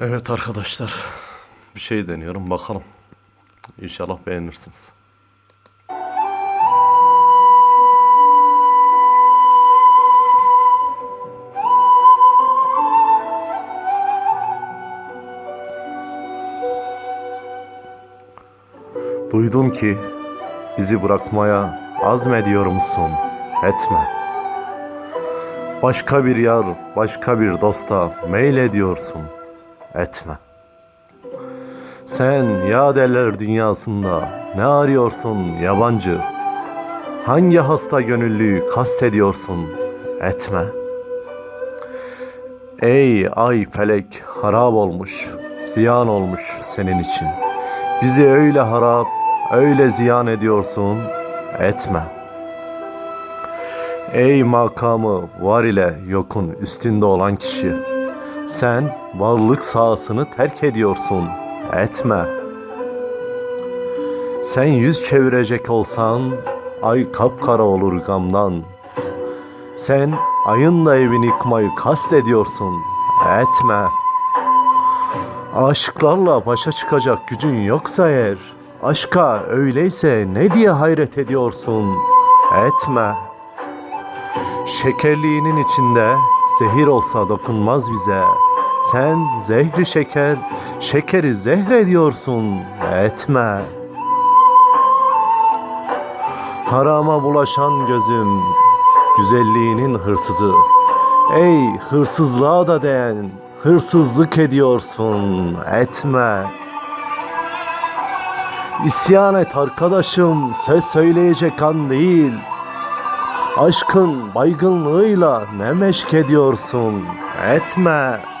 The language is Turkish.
Evet arkadaşlar. Bir şey deniyorum bakalım. İnşallah beğenirsiniz. Duydum ki bizi bırakmaya azmediyor musun? Etme. Başka bir yar, başka bir dosta meylediyorsun. Etme. Sen ya derler dünyasında ne arıyorsun yabancı? Hangi hasta gönüllüyü kastediyorsun? Etme. Ey ay felek harap olmuş, ziyan olmuş senin için. Bizi öyle harap, öyle ziyan ediyorsun, etme. Ey makamı var ile yokun üstünde olan kişi. Sen varlık sahasını terk ediyorsun, etme. Sen yüz çevirecek olsan, ay kapkara olur gamdan. Sen ayın da evini yıkmayı kast ediyorsun, etme. Aşıklarla başa çıkacak gücün yoksa eğer, aşka öyleyse ne diye hayret ediyorsun, etme. Şekerliğinin içinde zehir olsa dokunmaz bize. Sen zehri şeker, şekeri zehrediyorsun, etme. Harama bulaşan gözüm, güzelliğinin hırsızı. Ey hırsızlığa da değen, hırsızlık ediyorsun, etme. İsyan et arkadaşım, ses söyleyecek an değil. Aşkın baygınlığıyla ne meşk ediyorsun, etme.